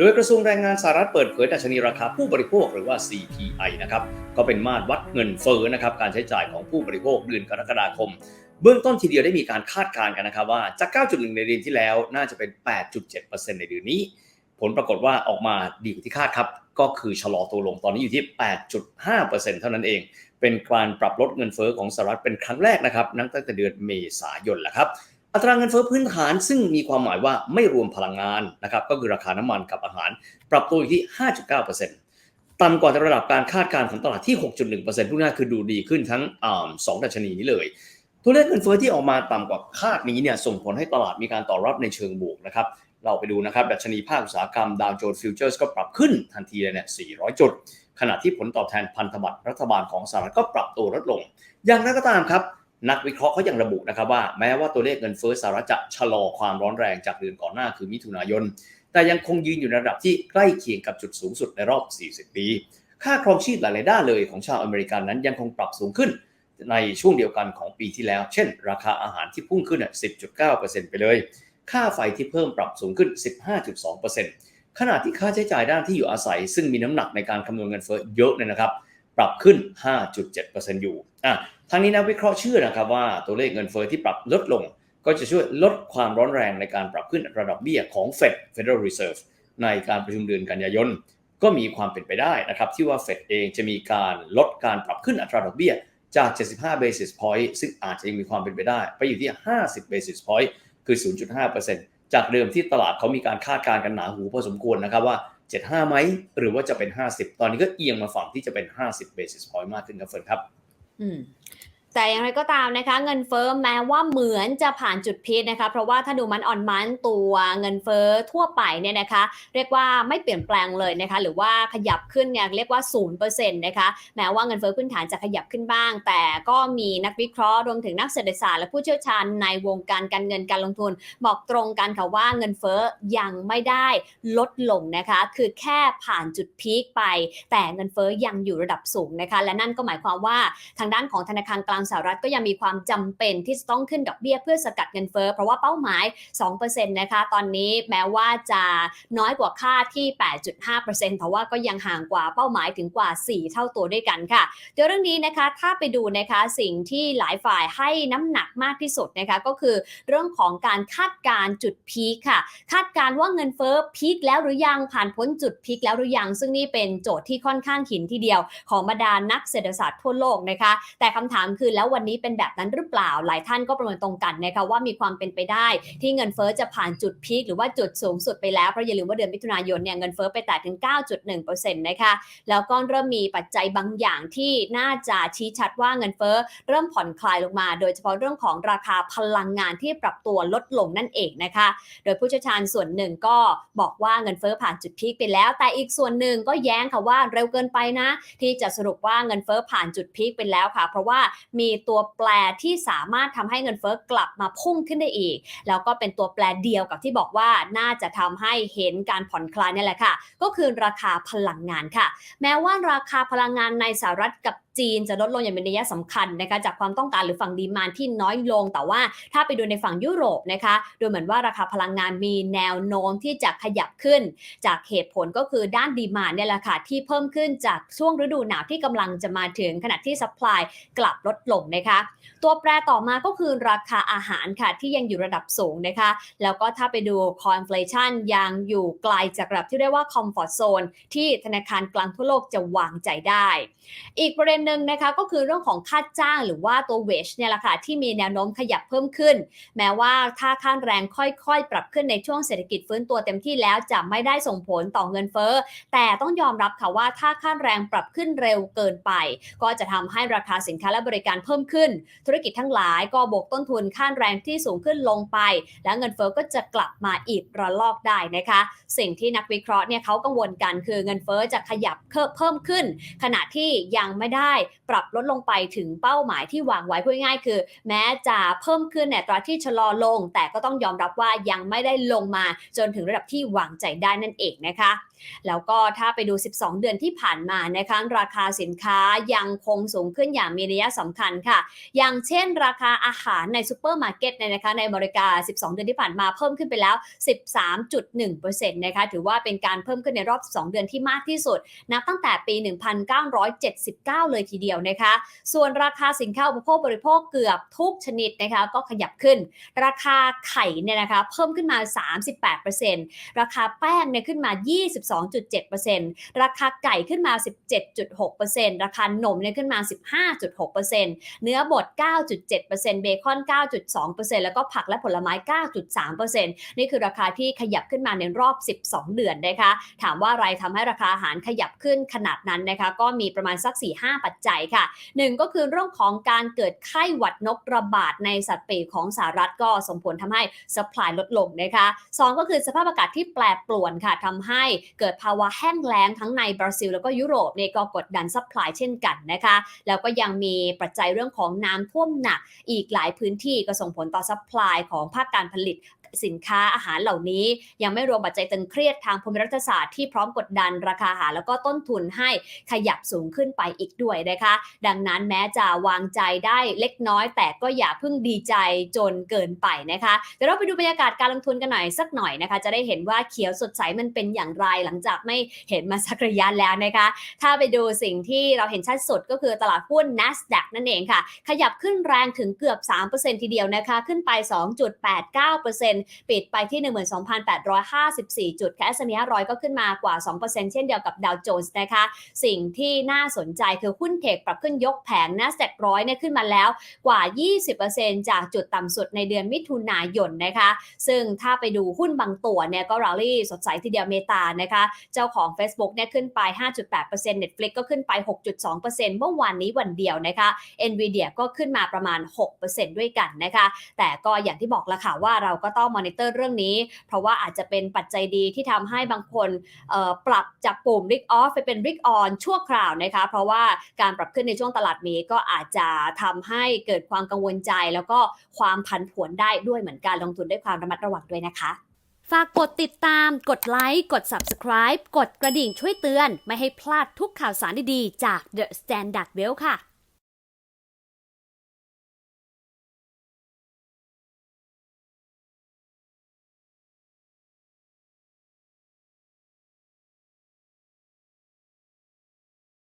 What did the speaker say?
โดยกระทรวงแรงงานสหรัฐเปิดเผยดัชนีราคาผู้บริโภคหรือว่า CPI นะครับก็เป็นมาตรวัดเงินเฟ้อนะครับการใช้จ่ายของผู้บริโภคเดือนกรกฎาคม เบื้องต้นทีเดียวได้มีการคาดการณ์กันนะครับว่าจาก 9.1 ในเดือนที่แล้วน่าจะเป็น 8.7%ในเดือนนี้ ผลปรากฏว่าออกมาดีกว่าที่คาดครับก็คือชะลอตัวลงตอนนี้อยู่ที่ 8.5%เท่านั้นเอง เป็นการปรับลดเงินเฟ้อของสหรัฐเป็นครั้งแรกนะครับนับตั้งแต่เดือนเมษายนแหละครับ อัตราเงินเฟ้อพื้นฐานซึ่งมีความหมายว่าไม่รวมพลังงานนะครับก็คือราคาน้ำมันกับอาหาร ปรับตัวอยู่ที่ 5.9%ต่ำกว่าระดับการคาดการณ์ของตลาดที่ 6.1%ทุกน่าคือดูดีขึ้นทั้งอสองดัชนีนี้เลยตัวเลขเงินเฟ้อที่ออกมาต่ำกว่าคาดนี้เนี่ยส่งผลให้ตลาดมีการตอบรับในเชิงบวกนะครับเราไปดูนะครับดัชนีภาคอุตสาหกรรมดาวโจนส์ฟิวเจอร์สก็ปรับขึ้นทันทีเลยเนี่ย 400 จุด ขณะที่ผลตอบแทนพันธบัตรรัฐบาลของสหรัฐก็ปรับตัวลดลง อย่างไรก็ตามครับ นักวิเคราะห์เขายังระบุนะครับว่าแม้ว่าตัวเลขเงินเฟ้อสหรัฐจะชะลอความร้อนแรงจากเดือนก่อนหน้าคือมิถุนายน แต่ยังคงยืนอยู่ในระดับที่ใกล้เคียงกับจุดสูงสุดในรอบ 40 ปี ค่าครองชีพหลายๆด้านเลยของชาวอเมริกันนั้นยังคงปรับสูงขึ้นในช่วงเดียวกันของปีที่แล้ว เช่น ราคาอาหารที่พุ่งขึ้น 10.9%ไปเลย ค่าไฟที่เพิ่มปรับสูงขึ้น 15.2%ขณะที่ค่าใช้จ่ายด้านที่อยู่อาศัย ซึ่งมีน้ำหนักในการคำนวณเงินเฟ้อเยอะเลยนะครับ ปรับขึ้น 5.7%อยู่อะ ทางนี้นักวิเคราะห์เชื่อนะครับว่าตัวเลขเงินเฟ้อที่ปรับลดลง ก็จะช่วยลดความร้อนแรงในการปรับขึ้นอัตราดอกเบี้ยของ Fed Federal Reserve ในการประชุมเดือนกันยายนก็มีความเป็นไปได้นะครับที่ว่า Fed เองจะมีการลดการปรับขึ้นอัตราดอกเบี้ยจาก 75 basis point ซึ่งอาจจะยังมีความเป็นไปได้ ไปอยู่ที่ 50 basis point คือ 0.5%จากเดิมที่ตลาดเขามีการคาดการณ์กันหนาหูพอสมควรนะครับว่า 75 ไหม หรือว่าจะเป็น 50 ตอนนี้ก็เอียงมาฝั่งที่จะเป็น 50 basis point มากขึ้นครับเฟิร์นครับ อืม แต่อย่างไรก็ตามนะคะ เงินเฟ้อแม้ว่าเหมือนจะผ่านจุดพีคนะคะ เพราะว่าถ้าดูมันออนมันตัวเงินเฟ้อทั่วไปเนี่ยนะคะ เรียกว่าไม่เปลี่ยนแปลงเลยนะคะ หรือว่าขยับขึ้นเนี่ยเรียกว่า0%นะคะแม้ว่าเงินเฟ้อพื้นฐานจะขยับขึ้นบ้าง แต่ก็มีนักวิเคราะห์รวมถึงนักเศรษฐศาสตร์และผู้เชี่ยวชาญในวงการการเงินการลงทุน บอกตรงกันค่ะว่าเงินเฟ้อยังไม่ได้ลดลงนะคะ คือแค่ผ่านจุดพีคไป แต่เงินเฟ้อยังอยู่ระดับสูงนะคะ และนั่นก็หมายความว่าทางด้านของธนาคารกลางางสหรัฐก็ยังมีความจำเป็นที่จะต้องขึ้นดอกเบี้ยเพื่อสกัดเงินเฟ้อเพราะว่าเป้าหมาย 2%นะคะตอนนี้แม้ว่าจะน้อยกว่าคาดที่ 8.5%แต่ว่าก็ยังห่างกว่าเป้าหมายถึงกว่า 4 เท่าตัวด้วยกันค่ะเดี๋ยวเรื่องนี้นะคะถ้าไปดูนะคะสิ่งที่หลายฝ่ายให้น้ำหนักมากที่สุดนะคะก็คือเรื่องของการคาดการณ์จุดพีคค่ะ คาดการณ์ว่าเงินเฟ้อพีคแล้วหรือยังผ่านพ้นจุดพีคแล้วหรือยัง ซึ่งนี่เป็นโจทย์ที่ค่อนข้างหินทีเดียว ของบรรดานักเศรษฐศาสตร์ทั่วโลกนะคะ แต่คำถามคือแล้ววันนี้เป็นแบบนั้นหรือเปล่า หลายท่านก็ประเมินตรงกันนะคะว่ามีความเป็นไปได้ที่เงินเฟ้อจะผ่านจุดพีคหรือว่าจุดสูงสุดไปแล้ว เพราะอย่าลืมว่าเดือนมิถุนายนเนี่ยเงินเฟ้อไปแตะถึง 9.1%นะคะแล้วก็เริ่มมีปัจจัยบางอย่างที่น่าจะชี้ชัดว่าเงินเฟ้อเริ่มผ่อนคลายลงมา โดยเฉพาะเรื่องของราคาพลังงานที่ปรับตัวลดลงนั่นเองนะคะ โดยผู้เชี่ยวชาญส่วนหนึ่งก็บอกว่าเงินเฟ้อผ่านจุดพีคไปแล้ว แต่อีกส่วนหนึ่งก็แย้งค่ะว่าเร็วเกินไปนะ ที่จะสรุปว่าเงินเฟ้อผ่านจุดพีคไปแล้วค่ะ เพราะว่ามีตัวแปรที่สามารถทำให้เงินเฟ้อกลับมาพุ่งขึ้นได้อีก แล้วก็เป็นตัวแปรเดียวกับที่บอกว่าน่าจะทำให้เห็นการผ่อนคลายนี่แหละค่ะ ก็คือราคาพลังงานค่ะ แม้ว่าราคาพลังงานในสหรัฐกับ จีนจะลดลงอย่างเป็นนัยสำคัญนะคะจากความต้องการหรือฝั่งดีมานที่น้อยลง แต่ว่าถ้าไปดูในฝั่งยุโรปนะคะดูเหมือนว่าราคาพลังงานมีแนวโน้มที่จะขยับขึ้น จากเหตุผลก็คือด้านดีมานเนี่ยแหละค่ะที่เพิ่มขึ้นจากช่วงฤดูหนาวที่กำลังจะมาถึงขณะที่ซัพพลายกลับลดลงนะคะตัวแปรต่อมาก็คือราคาอาหารค่ะที่ยังอยู่ระดับสูงนะคะแล้วก็ถ้าไปดูคอนฟลชันยังอยู่ไกลจากระดับที่เรียกว่าคอมฟอร์ z โซนที่ธนาคารกลางทั่วโลกจะวางใจได้ อีกประเด็นหนึ่งนะคะก็คือเรื่องของค่าจ้างหรือว่าตัวเวชเนี่ยแหละค่ะที่มีแนวโน้มขยับเพิ่มขึ้น แม้ว่าค่าข้างแรงค่อยๆ ปรับขึ้นในช่วงเศรษฐกิจฟื้นตัวเต็มที่แล้วจะไม่ได้ส่งผลต่อเงินเฟ้อแต่ต้องยอมรับค่ะว่าถ้าค่าแรงปรับขึ้นเร็วเกินไป ก็จะทำให้ราคาสินค้าและบริการเพิ่มขึ้น ธุรกิจทั้งหลายก็บวกต้นทุนค่าแรงที่สูงขึ้นลงไป และเงินเฟ้อก็จะกลับมาอีกระลอกได้นะคะ สิ่งที่นักวิเคราะห์เนี่ยเขากังวลกันคือเงินเฟ้อจะขยับเพิ่มขึ้น ขณะที่ยังไม่ได้ได้ปรับลดลงไปถึงเป้าหมายที่วางไว้พูดง่ายคือ แม้จะเพิ่มขึ้นในตราที่ชะลอลง แต่ก็ต้องยอมรับว่ายังไม่ได้ลงมาจนถึงระดับที่วางใจได้นั่นเองนะคะ แล้วก็ถ้าไปดู 12 เดือนที่ผ่านมานะคะราคาสินค้ายังคงสูงขึ้นอย่างมีนัยสำคัญค่ะ อย่างเช่น ราคาอาหารในซูเปอร์มาร์เก็ตเนี่ยนะคะในอเมริกา 12 เดือนที่ผ่านมาเพิ่มขึ้นไปแล้ว 13.1%นะคะถือว่าเป็นการเพิ่มขึ้นในรอบ 12 เดือนที่มากที่สุด นับตั้งแต่ปี 1979 เลยยทีเดียวนะคะ ส่วนราคาสินค้าอุปโภคบริโภคเกือบทุกชนิดนะคะก็ขยับขึ้น ราคาไข่เนี่ยนะคะเพิ่มขึ้นมา 38%ราคาแป้งเนี่ยขึ้นมา 22.7%ราคาไก่ขึ้นมา 17.6%ราคานมเนี่ยขึ้นมา 15.6%เนื้อบด 9.7%เบคอน 9.2%แล้วก็ผักและผลไม้ 9.3%นี่คือราคาที่ขยับขึ้นมาในรอบ 12 เดือนนะคะ ถามว่าอะไรทำให้ราคาอาหารขยับขึ้นขนาดนั้นนะคะ ก็มีประมาณสัก 4-5ปัจจัยค่ะหนึ่งก็คือเรื่องของการเกิดไข้หวัดนกระบาดในสัตว์ปีกของสหรัฐก็ส่งผลทำให้สปายลดลงนะคะสองก็คือสภาพอากาศที่แปรปรวนค่ะทำให้เกิดภาวะแห้งแล้งทั้งในบราซิลแล้วก็ยุโรปเนี่ยก็กดดันสปายเช่นกันนะคะแล้วก็ยังมีปัจจัยเรื่องของน้ำท่วมหนักอีกหลายพื้นที่ก็ส่งผลต่อซัพพลายของภาคการผลิต สินค้าอาหารเหล่านี้ ยังไม่รวมปัจจัยตึงเครียดทางภูมิรัฐศาสตร์ที่พร้อมกดดันราคาอาหารแล้วก็ต้นทุนให้ขยับสูงขึ้นไปอีกด้วยนะคะ ดังนั้นแม้จะวางใจได้เล็กน้อย แต่ก็อย่าเพิ่งดีใจจนเกินไปนะคะเดี๋ยวเราไปดูบรรยากาศการลงทุนกันหน่อยสักหน่อยนะคะ จะได้เห็นว่าเขียวสดใสมันเป็นอย่างไรหลังจากไม่เห็นมาสักระยะแล้วนะคะ ถ้าไปดูสิ่งที่เราเห็นชัดสุดก็คือตลาดหุ้น NASDAQ นั่นเองค่ะ ขยับขึ้นแรงถึงเกือบ 3%ทีเดียวนะคะ ขึ้นไป 2.89%ปิดไปที่ 12,854 จุดค่ะ S&P 500 ก็ขึ้นมากว่า 2%เช่นเดียวกับดาวโจนส์นะคะ สิ่งที่น่าสนใจคือหุ้นเทคปรับขึ้นยกแผง NASDAQ ร้อยเนี่ยขึ้นมาแล้วกว่า 20%จากจุดต่ำสุดในเดือนมิถุนายนนะคะ ซึ่งถ้าไปดูหุ้นบางตัวเนี่ยก็ราลี่สดใสทีเดียวเมตานะคะ เจ้าของ Facebook เนี่ยขึ้นไป 5.8% Netflix ก็ขึ้นไป 6.2%เมื่อวานนี้วันเดียวนะคะ Nvidia ก็ขึ้นมาประมาณ 6%ด้วยกันนะคะ แต่ก็อย่างที่บอกละค่ะว่าเราก็ต้องมอนิเตอร์เรื่องนี้ เพราะว่าอาจจะเป็นปัจจัยดีที่ทำให้บางคนปรับจากปุ่ม Risk Off ไปเป็น Risk On ชั่วคราวนะคะ เพราะว่าการปรับขึ้นในช่วงตลาดนี้ก็อาจจะทำให้เกิดความกังวลใจ แล้วก็ความผันผวนได้ด้วยเหมือนกันลงทุนด้วยความระมัดระวังด้วยนะคะฝากกดติดตาม กดไลค์ กด Subscribe กดกระดิ่งช่วยเตือน ไม่ให้พลาดทุกข่าวสารดีๆ จาก The Standard Well ค่ะ